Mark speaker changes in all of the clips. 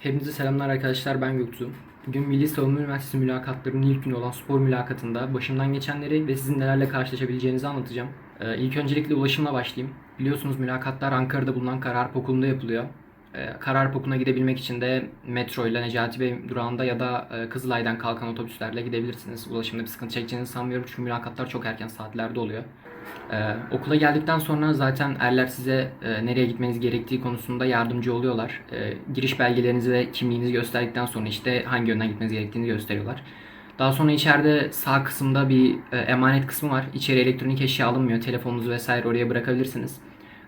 Speaker 1: Hepinize selamlar arkadaşlar ben Göktuğ. Bugün Milli Savunma Üniversitesi mülakatlarının ilk günü olan spor mülakatında başımdan geçenleri ve sizin nelerle karşılaşabileceğinizi anlatacağım. Ee, ilk öncelikle ulaşımla başlayayım. Biliyorsunuz mülakatlar Ankara'da bulunan Kararp Okulu'nda yapılıyor. Ee, Kararp Okulu'na gidebilmek için de metro ile Necati Bey durağında ya da e, Kızılay'dan kalkan otobüslerle gidebilirsiniz. Ulaşımda bir sıkıntı çekeceğinizi sanmıyorum çünkü mülakatlar çok erken saatlerde oluyor. Ee, okula geldikten sonra zaten erler size e, nereye gitmeniz gerektiği konusunda yardımcı oluyorlar. Ee, giriş belgelerinizi ve kimliğinizi gösterdikten sonra işte hangi yönden gitmeniz gerektiğini gösteriyorlar. Daha sonra içeride sağ kısımda bir e, emanet kısmı var. İçeri elektronik eşya alınmıyor. Telefonunuzu vesaire oraya bırakabilirsiniz.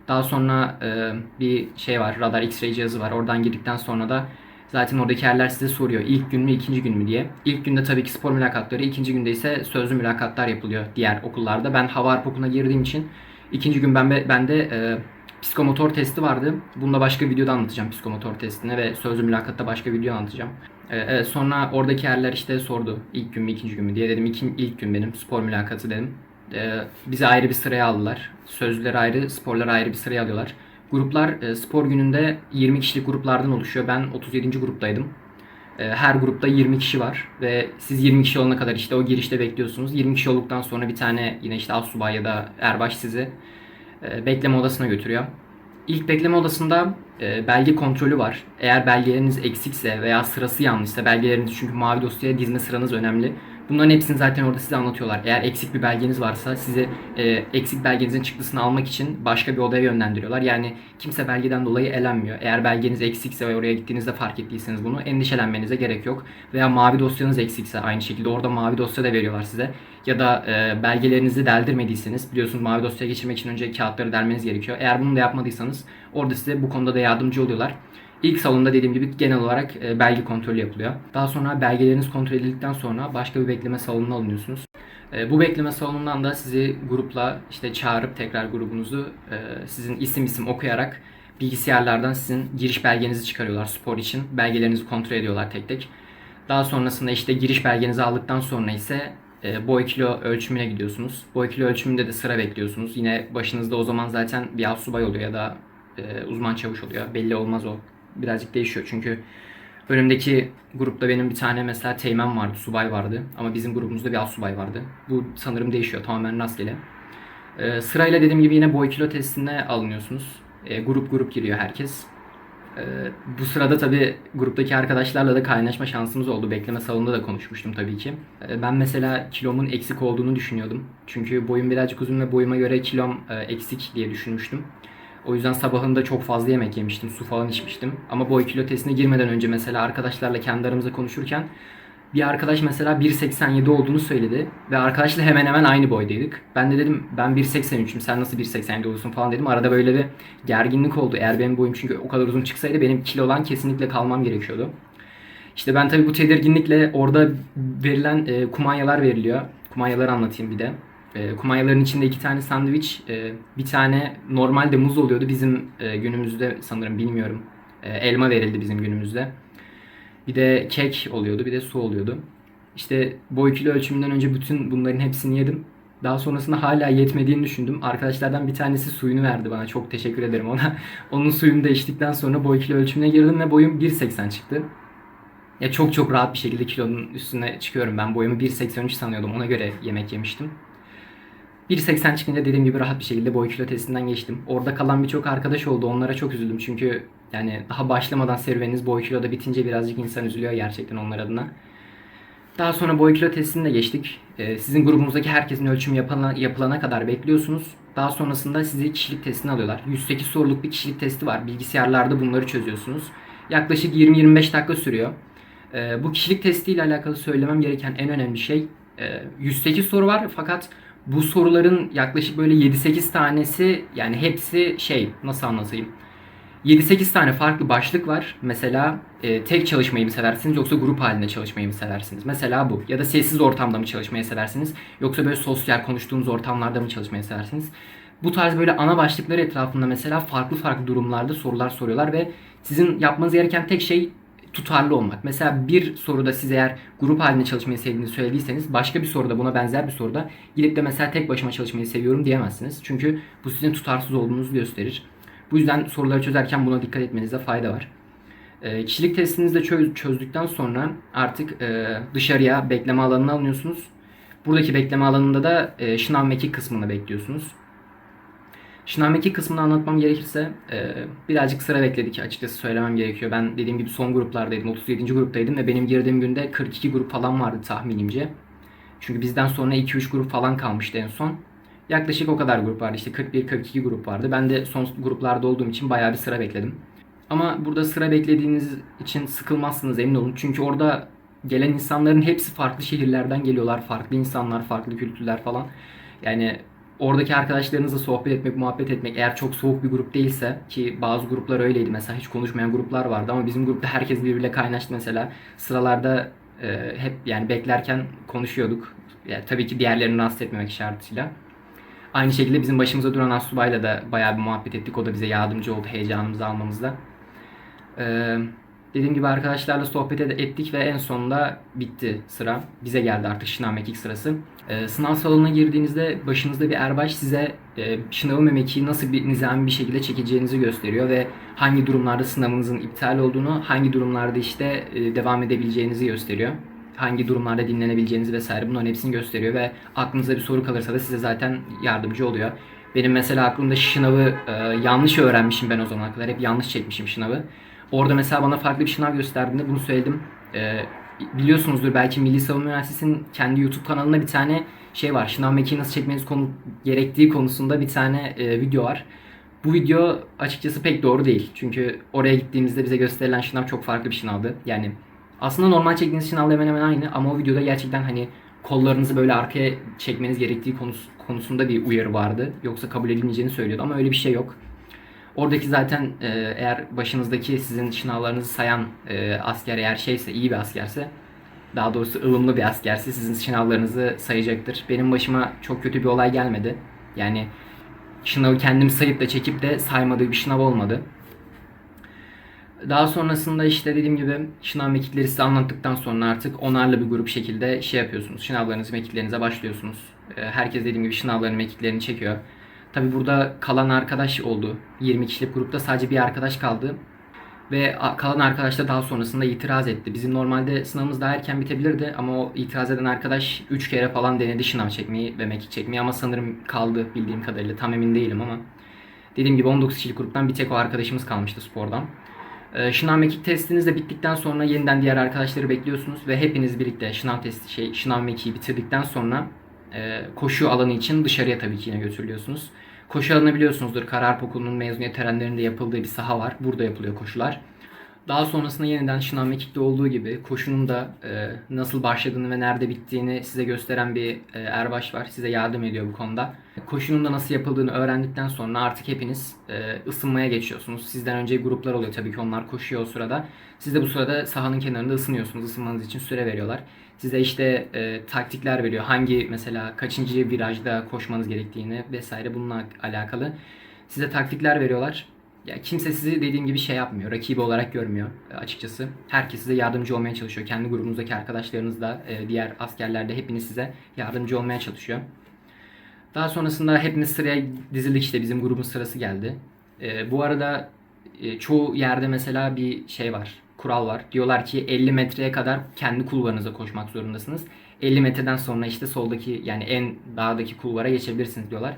Speaker 1: Daha sonra e, bir şey var, radar X-ray cihazı var. Oradan girdikten sonra da zaten oradaki yerler size soruyor ilk gün mü ikinci gün mü diye. İlk günde tabii ki spor mülakatları, ikinci günde ise sözlü mülakatlar yapılıyor diğer okullarda. Ben hava harp okuluna girdiğim için ikinci gün ben ben de e, psikomotor testi vardı. Bunu da başka videoda anlatacağım psikomotor testine ve sözlü mülakatta başka video anlatacağım. E, evet, sonra oradaki yerler işte sordu ilk gün mü ikinci gün mü diye dedim İkin, ilk gün benim spor mülakatı dedim. E, bizi ayrı bir sıraya aldılar. Sözlüler ayrı, sporlar ayrı bir sıraya alıyorlar. Gruplar e, spor gününde 20 kişilik gruplardan oluşuyor. Ben 37. gruptaydım. E, Her grupta 20 kişi var ve siz 20 kişi olana kadar işte o girişte bekliyorsunuz. 20 kişi olduktan sonra bir tane yine işte asubay ya da erbaş sizi e, bekleme odasına götürüyor. İlk bekleme odasında belge kontrolü var. Eğer belgeleriniz eksikse veya sırası yanlışsa belgeleriniz çünkü mavi dosyaya dizme sıranız önemli. Bunların hepsini zaten orada size anlatıyorlar. Eğer eksik bir belgeniz varsa size e, eksik belgenizin çıktısını almak için başka bir odaya yönlendiriyorlar. Yani kimse belgeden dolayı elenmiyor. Eğer belgeniz eksikse ve oraya gittiğinizde fark ettiyseniz bunu endişelenmenize gerek yok. Veya mavi dosyanız eksikse aynı şekilde orada mavi dosya da veriyorlar size. Ya da e, belgelerinizi deldirmediyseniz biliyorsunuz mavi dosyaya geçirmek için önce kağıtları delmeniz gerekiyor. Eğer bunu da yapmadıysanız orada size bu konuda da yardımcı oluyorlar. İlk salonda dediğim gibi genel olarak e, belge kontrolü yapılıyor. Daha sonra belgeleriniz kontrol edildikten sonra başka bir bekleme salonuna alınıyorsunuz. E, bu bekleme salonundan da sizi grupla işte çağırıp tekrar grubunuzu e, sizin isim isim okuyarak bilgisayarlardan sizin giriş belgenizi çıkarıyorlar spor için. Belgelerinizi kontrol ediyorlar tek tek. Daha sonrasında işte giriş belgenizi aldıktan sonra ise boy kilo ölçümüne gidiyorsunuz. Boy kilo ölçümünde de sıra bekliyorsunuz. Yine başınızda o zaman zaten bir subay oluyor ya da uzman çavuş oluyor. Belli olmaz o. Birazcık değişiyor çünkü önümdeki grupta benim bir tane mesela teğmen vardı, subay vardı. Ama bizim grubumuzda bir subay vardı. Bu sanırım değişiyor tamamen rastgele. E, sırayla dediğim gibi yine boy kilo testine alınıyorsunuz. E, grup grup giriyor herkes. Ee, bu sırada tabii gruptaki arkadaşlarla da kaynaşma şansımız oldu. Bekleme salonunda da konuşmuştum tabii ki. Ee, ben mesela kilomun eksik olduğunu düşünüyordum. Çünkü boyum birazcık uzun ve boyuma göre kilom e, eksik diye düşünmüştüm. O yüzden sabahında çok fazla yemek yemiştim, su falan içmiştim. Ama boy kilo testine girmeden önce mesela arkadaşlarla kendi aramızda konuşurken bir arkadaş mesela 1.87 olduğunu söyledi ve arkadaşla hemen hemen aynı boydaydık. Ben de dedim ben 1.83'üm sen nasıl 1.87 olursun falan dedim. Arada böyle bir gerginlik oldu. Eğer benim boyum çünkü o kadar uzun çıksaydı benim kilolan kesinlikle kalmam gerekiyordu. İşte ben tabii bu tedirginlikle orada verilen e, kumanyalar veriliyor. Kumanyaları anlatayım bir de. E, kumanyaların içinde iki tane sandviç, e, bir tane normalde muz oluyordu. Bizim e, günümüzde sanırım bilmiyorum. E, elma verildi bizim günümüzde. Bir de kek oluyordu, bir de su oluyordu. İşte boy kilo ölçümünden önce bütün bunların hepsini yedim. Daha sonrasında hala yetmediğini düşündüm. Arkadaşlardan bir tanesi suyunu verdi bana. Çok teşekkür ederim ona. Onun suyunu da içtikten sonra boy kilo ölçümüne girdim ve boyum 1.80 çıktı. Ya çok çok rahat bir şekilde kilonun üstüne çıkıyorum. Ben boyumu 1.83 sanıyordum. Ona göre yemek yemiştim. 1.80 çıkınca dediğim gibi rahat bir şekilde boy kilo testinden geçtim. Orada kalan birçok arkadaş oldu. Onlara çok üzüldüm çünkü yani daha başlamadan serüveniniz boy kiloda bitince birazcık insan üzülüyor gerçekten onlar adına. Daha sonra boy kilo testini de geçtik. Ee, sizin grubunuzdaki herkesin ölçümü yapana, yapılana kadar bekliyorsunuz. Daha sonrasında sizi kişilik testine alıyorlar. 108 soruluk bir kişilik testi var. Bilgisayarlarda bunları çözüyorsunuz. Yaklaşık 20-25 dakika sürüyor. Ee, bu kişilik testiyle alakalı söylemem gereken en önemli şey e, 108 soru var fakat bu soruların yaklaşık böyle 7-8 tanesi yani hepsi şey nasıl anlatayım? 7-8 tane farklı başlık var. Mesela e, tek çalışmayı mı seversiniz yoksa grup halinde çalışmayı mı seversiniz? Mesela bu. Ya da sessiz ortamda mı çalışmayı seversiniz yoksa böyle sosyal konuştuğunuz ortamlarda mı çalışmayı seversiniz? Bu tarz böyle ana başlıklar etrafında mesela farklı farklı durumlarda sorular soruyorlar ve sizin yapmanız gereken tek şey tutarlı olmak. Mesela bir soruda siz eğer grup halinde çalışmayı sevdiğinizi söylediyseniz başka bir soruda buna benzer bir soruda gidip de mesela tek başıma çalışmayı seviyorum diyemezsiniz. Çünkü bu sizin tutarsız olduğunuzu gösterir. Bu yüzden soruları çözerken buna dikkat etmenizde fayda var. E, kişilik testinizi de çöz- çözdükten sonra artık e, dışarıya bekleme alanına alınıyorsunuz. Buradaki bekleme alanında da e, şınav mekik kısmını bekliyorsunuz. Şınav mekik kısmını anlatmam gerekirse e, birazcık sıra bekledik açıkçası söylemem gerekiyor. Ben dediğim gibi son gruplardaydım, 37. gruptaydım ve benim girdiğim günde 42 grup falan vardı tahminimce. Çünkü bizden sonra 2-3 grup falan kalmıştı en son. Yaklaşık o kadar grup vardı işte 41-42 grup vardı. Ben de son gruplarda olduğum için bayağı bir sıra bekledim. Ama burada sıra beklediğiniz için sıkılmazsınız emin olun. Çünkü orada gelen insanların hepsi farklı şehirlerden geliyorlar. Farklı insanlar, farklı kültürler falan. Yani oradaki arkadaşlarınızla sohbet etmek, muhabbet etmek eğer çok soğuk bir grup değilse ki bazı gruplar öyleydi mesela hiç konuşmayan gruplar vardı ama bizim grupta herkes birbiriyle kaynaştı mesela. Sıralarda e, hep yani beklerken konuşuyorduk. Yani tabii ki diğerlerini rahatsız etmemek şartıyla. Aynı şekilde bizim başımıza duran Asubay'la da bayağı bir muhabbet ettik. O da bize yardımcı oldu heyecanımızı almamızda. Ee, dediğim gibi arkadaşlarla sohbet ettik ve en sonunda bitti sıra. Bize geldi artık şınav mekik sırası. Ee, sınav salonuna girdiğinizde başınızda bir erbaş size e, sınavı ve mekiği nasıl bir nizami bir şekilde çekeceğinizi gösteriyor ve hangi durumlarda sınavınızın iptal olduğunu, hangi durumlarda işte e, devam edebileceğinizi gösteriyor. Hangi durumlarda dinlenebileceğinizi vesaire bunların hepsini gösteriyor ve aklınıza bir soru kalırsa da size zaten yardımcı oluyor. Benim mesela aklımda şınavı e, yanlış öğrenmişim ben o zamana kadar. Hep yanlış çekmişim şınavı. Orada mesela bana farklı bir şınav gösterdiğinde bunu söyledim. E, biliyorsunuzdur belki Milli Savunma Üniversitesi'nin kendi YouTube kanalında bir tane şey var. Şınav mekiği nasıl çekmeniz konu, gerektiği konusunda bir tane e, video var. Bu video açıkçası pek doğru değil. Çünkü oraya gittiğimizde bize gösterilen şınav çok farklı bir şınavdı. Yani aslında normal çektiğiniz şınavla hemen hemen aynı ama o videoda gerçekten hani kollarınızı böyle arkaya çekmeniz gerektiği konusu, konusunda bir uyarı vardı. Yoksa kabul edilmeyeceğini söylüyordu ama öyle bir şey yok. Oradaki zaten e, eğer başınızdaki sizin şınavlarınızı sayan e, asker eğer şeyse iyi bir askerse daha doğrusu ılımlı bir askerse sizin şınavlarınızı sayacaktır. Benim başıma çok kötü bir olay gelmedi. Yani şınavı kendim sayıp da çekip de saymadığı bir şınav olmadı. Daha sonrasında işte dediğim gibi şınav mekikleri size anlattıktan sonra artık onarlı bir grup şekilde şey yapıyorsunuz. Şınavlarınızı, mekiklerinize başlıyorsunuz. Ee, Herkes dediğim gibi şınavlarını, mekiklerini çekiyor. Tabi burada kalan arkadaş oldu. 20 kişilik grupta sadece bir arkadaş kaldı. Ve kalan arkadaş da daha sonrasında itiraz etti. Bizim normalde sınavımız daha erken bitebilirdi ama o itiraz eden arkadaş 3 kere falan denedi şınav çekmeyi ve mekik çekmeyi ama sanırım kaldı bildiğim kadarıyla. Tam emin değilim ama. Dediğim gibi 19 kişilik gruptan bir tek o arkadaşımız kalmıştı spordan. Ee, Şınav mekik testiniz de bittikten sonra yeniden diğer arkadaşları bekliyorsunuz ve hepiniz birlikte şınav testi şey şınav mekiği bitirdikten sonra e, koşu alanı için dışarıya tabii ki yine götürülüyorsunuz. Koşu alanı biliyorsunuzdur. Kararp Okulu'nun mezuniyet törenlerinde yapıldığı bir saha var. Burada yapılıyor koşular. Daha sonrasında yeniden şınav mekikte olduğu gibi koşunun da e, nasıl başladığını ve nerede bittiğini size gösteren bir e, erbaş var. Size yardım ediyor bu konuda. Koşunun da nasıl yapıldığını öğrendikten sonra artık hepiniz e, ısınmaya geçiyorsunuz. Sizden önce gruplar oluyor tabii ki onlar koşuyor o sırada. Siz de bu sırada sahanın kenarında ısınıyorsunuz. Isınmanız için süre veriyorlar. Size işte e, taktikler veriyor. Hangi mesela kaçıncı virajda koşmanız gerektiğini vesaire bununla alakalı. Size taktikler veriyorlar. Ya kimse sizi dediğim gibi şey yapmıyor. Rakibi olarak görmüyor açıkçası. Herkes size yardımcı olmaya çalışıyor. Kendi grubunuzdaki arkadaşlarınız da, e, diğer askerler de hepiniz size yardımcı olmaya çalışıyor. Daha sonrasında hepimiz sıraya dizildik işte bizim grubun sırası geldi. E, bu arada e, çoğu yerde mesela bir şey var, kural var. Diyorlar ki 50 metreye kadar kendi kulvarınıza koşmak zorundasınız. 50 metreden sonra işte soldaki yani en dağdaki kulvara geçebilirsiniz diyorlar.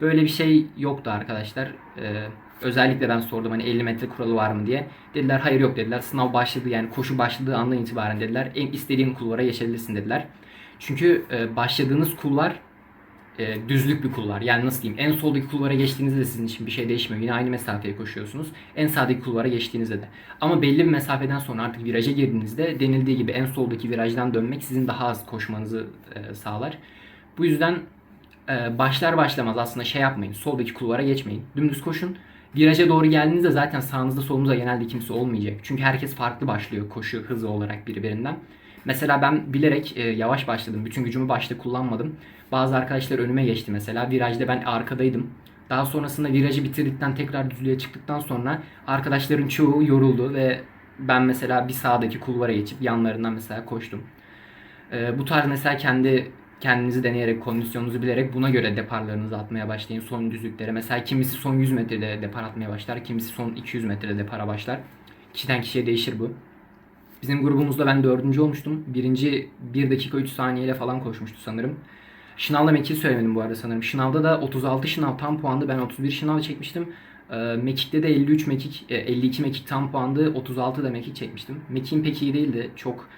Speaker 1: Böyle bir şey yoktu arkadaşlar. E, özellikle ben sordum hani 50 metre kuralı var mı diye. Dediler hayır yok dediler. Sınav başladı yani koşu başladığı andan itibaren dediler. En istediğin kulvara geçebilirsin dediler. Çünkü e, başladığınız kulvar e, düzlük bir kulvar. Yani nasıl diyeyim? En soldaki kulvara geçtiğinizde de sizin için bir şey değişmiyor. Yine aynı mesafeye koşuyorsunuz. En sağdaki kulvara geçtiğinizde de. Ama belli bir mesafeden sonra artık viraja girdiğinizde denildiği gibi en soldaki virajdan dönmek sizin daha az koşmanızı e, sağlar. Bu yüzden e, başlar başlamaz aslında şey yapmayın. Soldaki kulvara geçmeyin. Dümdüz koşun. Viraja doğru geldiğinizde zaten sağınızda solunuzda genelde kimse olmayacak. Çünkü herkes farklı başlıyor koşu hızı olarak birbirinden. Mesela ben bilerek e, yavaş başladım. Bütün gücümü başta kullanmadım. Bazı arkadaşlar önüme geçti mesela. Virajda ben arkadaydım. Daha sonrasında virajı bitirdikten tekrar düzlüğe çıktıktan sonra arkadaşların çoğu yoruldu ve ben mesela bir sağdaki kulvara geçip yanlarından mesela koştum. E, bu tarz mesela kendi kendinizi deneyerek, kondisyonunuzu bilerek buna göre deparlarınızı atmaya başlayın son düzlüklere. Mesela kimisi son 100 metrede depar atmaya başlar, kimisi son 200 metrede depara başlar. Kişiden kişiye değişir bu. Bizim grubumuzda ben dördüncü olmuştum. Birinci 1 dakika 3 saniyeyle falan koşmuştu sanırım. Şınavda Mekik'i söylemedim bu arada sanırım. Şınavda da 36 şınav tam puandı. Ben 31 şınav çekmiştim. Ee, Mekik'te de 53 Mekik, e, 52 Mekik tam puandı. 36 da Mekik çekmiştim. Mekik'in pek iyi değildi. Çok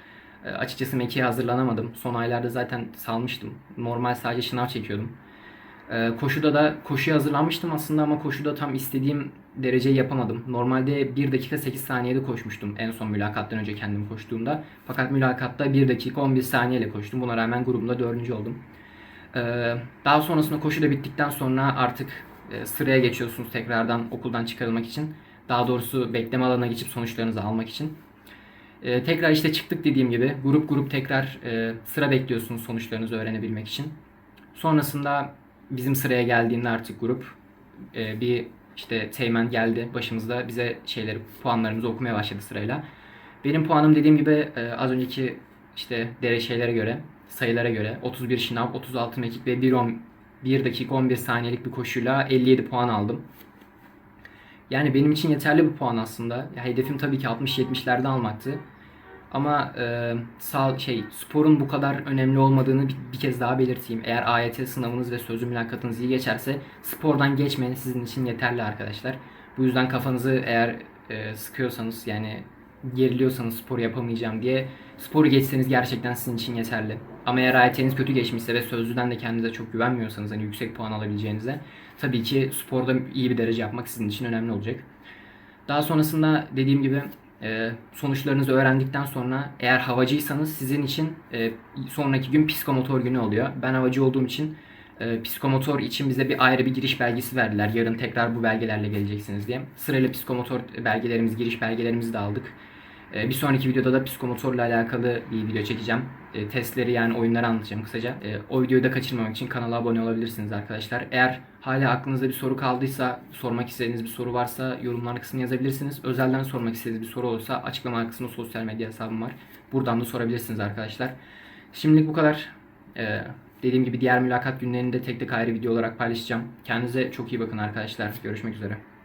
Speaker 1: e, açıkçası Mekik'e hazırlanamadım. Son aylarda zaten salmıştım. Normal sadece şınav çekiyordum. Ee, koşuda da koşuya hazırlanmıştım aslında ama koşuda tam istediğim dereceyi yapamadım. Normalde 1 dakika 8 saniyede koşmuştum en son mülakattan önce kendim koştuğumda. Fakat mülakatta 1 dakika 11 saniyeyle koştum. Buna rağmen grubumda 4. oldum. Ee, daha sonrasında koşu da bittikten sonra artık e, sıraya geçiyorsunuz tekrardan okuldan çıkarılmak için. Daha doğrusu bekleme alanına geçip sonuçlarınızı almak için. Ee, tekrar işte çıktık dediğim gibi grup grup tekrar e, sıra bekliyorsunuz sonuçlarınızı öğrenebilmek için. Sonrasında bizim sıraya geldiğinde artık grup e, bir işte teğmen geldi başımızda bize şeyleri puanlarımızı okumaya başladı sırayla. Benim puanım dediğim gibi e, az önceki işte dere şeylere göre sayılara göre 31 şınav, 36 mekik ve 1, 10, 1 dakika 11 saniyelik bir koşuyla 57 puan aldım. Yani benim için yeterli bir puan aslında. Ya hedefim tabii ki 60-70'lerde almaktı. Ama e, sağ şey sporun bu kadar önemli olmadığını bir, bir kez daha belirteyim. Eğer AYT sınavınız ve sözlü mülakatınız iyi geçerse spordan geçmeniz sizin için yeterli arkadaşlar. Bu yüzden kafanızı eğer e, sıkıyorsanız yani geriliyorsanız spor yapamayacağım diye sporu geçseniz gerçekten sizin için yeterli. Ama eğer AYT'niz kötü geçmişse ve sözlüden de kendinize çok güvenmiyorsanız hani yüksek puan alabileceğinize tabii ki sporda iyi bir derece yapmak sizin için önemli olacak. Daha sonrasında dediğim gibi e, sonuçlarınızı öğrendikten sonra eğer havacıysanız sizin için e, sonraki gün psikomotor günü oluyor. Ben havacı olduğum için e, psikomotor için bize bir ayrı bir giriş belgesi verdiler. Yarın tekrar bu belgelerle geleceksiniz diye. Sırayla psikomotor belgelerimiz, giriş belgelerimizi de aldık. E, bir sonraki videoda da psikomotorla alakalı bir video çekeceğim. E, testleri yani oyunları anlatacağım kısaca. E, o videoyu da kaçırmamak için kanala abone olabilirsiniz arkadaşlar. Eğer hala aklınızda bir soru kaldıysa, sormak istediğiniz bir soru varsa yorumlar kısmına yazabilirsiniz. Özelden sormak istediğiniz bir soru olursa açıklama kısmında sosyal medya hesabım var. Buradan da sorabilirsiniz arkadaşlar. Şimdilik bu kadar. Dediğim gibi diğer mülakat günlerini de tek tek ayrı video olarak paylaşacağım. Kendinize çok iyi bakın arkadaşlar. Görüşmek üzere.